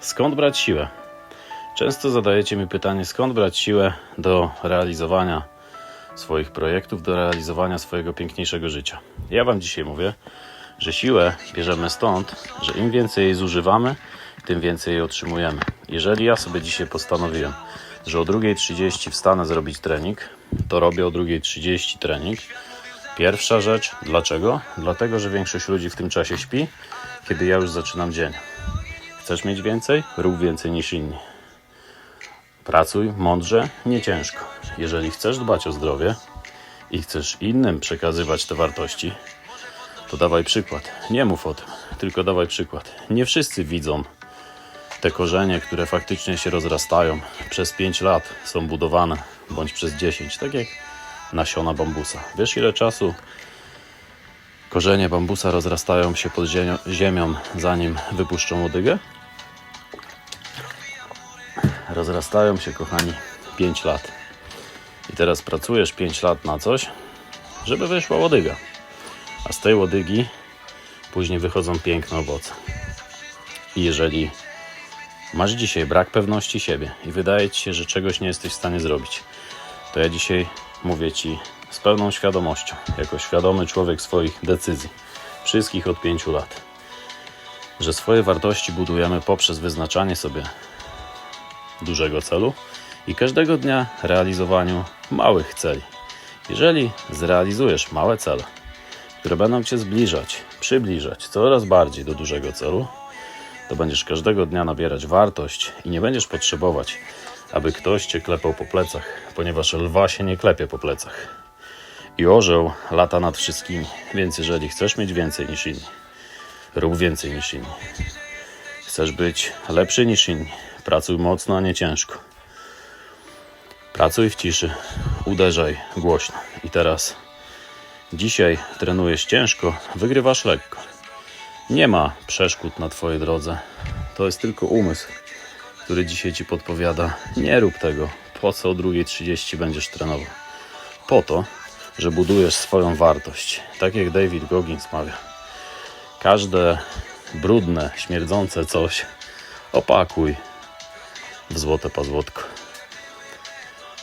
Skąd brać siłę? Często zadajecie mi pytanie, skąd brać siłę do realizowania swoich projektów, do realizowania swojego piękniejszego życia. Ja Wam dzisiaj mówię, że siłę bierzemy stąd, że im więcej jej zużywamy, tym więcej jej otrzymujemy. Jeżeli ja sobie dzisiaj postanowiłem, że o 2.30 wstanę zrobić trening, to robię o 2.30 trening. Pierwsza rzecz, dlaczego? Dlatego, że większość ludzi w tym czasie śpi, kiedy ja już zaczynam dzień. Chcesz mieć więcej? Rób więcej niż inni. Pracuj mądrze, nie ciężko. Jeżeli chcesz dbać o zdrowie i chcesz innym przekazywać te wartości, to dawaj przykład. Nie mów o tym, tylko dawaj przykład. Nie wszyscy widzą te korzenie, które faktycznie się rozrastają. Przez 5 lat są budowane, bądź przez 10, tak jak nasiona bambusa. Wiesz ile czasu korzenie bambusa rozrastają się pod ziemią, zanim wypuszczą łodygę? Rozrastają się, kochani, 5 lat. I teraz pracujesz 5 lat na coś, żeby wyszła łodyga. A z tej łodygi później wychodzą piękne owoce. I jeżeli masz dzisiaj brak pewności siebie i wydaje ci się, że czegoś nie jesteś w stanie zrobić, to ja dzisiaj mówię ci z pełną świadomością, jako świadomy człowiek swoich decyzji, wszystkich od 5 lat, że swoje wartości budujemy poprzez wyznaczanie sobie dużego celu i każdego dnia realizowaniu małych celi. Jeżeli zrealizujesz małe cele, które będą Cię zbliżać, przybliżać coraz bardziej do dużego celu, to będziesz każdego dnia nabierać wartość i nie będziesz potrzebować, aby ktoś Cię klepał po plecach, ponieważ lwa się nie klepie po plecach. I orzeł lata nad wszystkimi, więc jeżeli chcesz mieć więcej niż inni, rób więcej niż inni. Chcesz być lepszy niż inni, pracuj mocno, a nie ciężko. Pracuj w ciszy, uderzaj głośno. I teraz dzisiaj trenujesz ciężko, wygrywasz lekko. Nie ma przeszkód na Twojej drodze. To jest tylko umysł, który dzisiaj Ci podpowiada: nie rób tego. Po co o 2.30 będziesz trenował? Po to, że budujesz swoją wartość. Tak jak David Goggins mawia. Każde brudne, śmierdzące coś opakuj w złote pazłotko.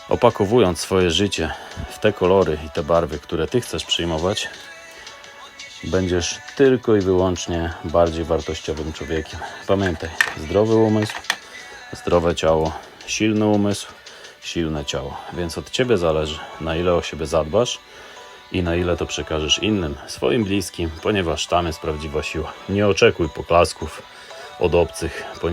Opakowując swoje życie w te kolory i te barwy, które Ty chcesz przyjmować, będziesz tylko i wyłącznie bardziej wartościowym człowiekiem. Pamiętaj, zdrowy umysł, zdrowe ciało, silny umysł, silne ciało. Więc od Ciebie zależy, na ile o siebie zadbasz i na ile to przekażesz innym, swoim bliskim, ponieważ tam jest prawdziwa siła. Nie oczekuj poklasków od obcych, ponieważ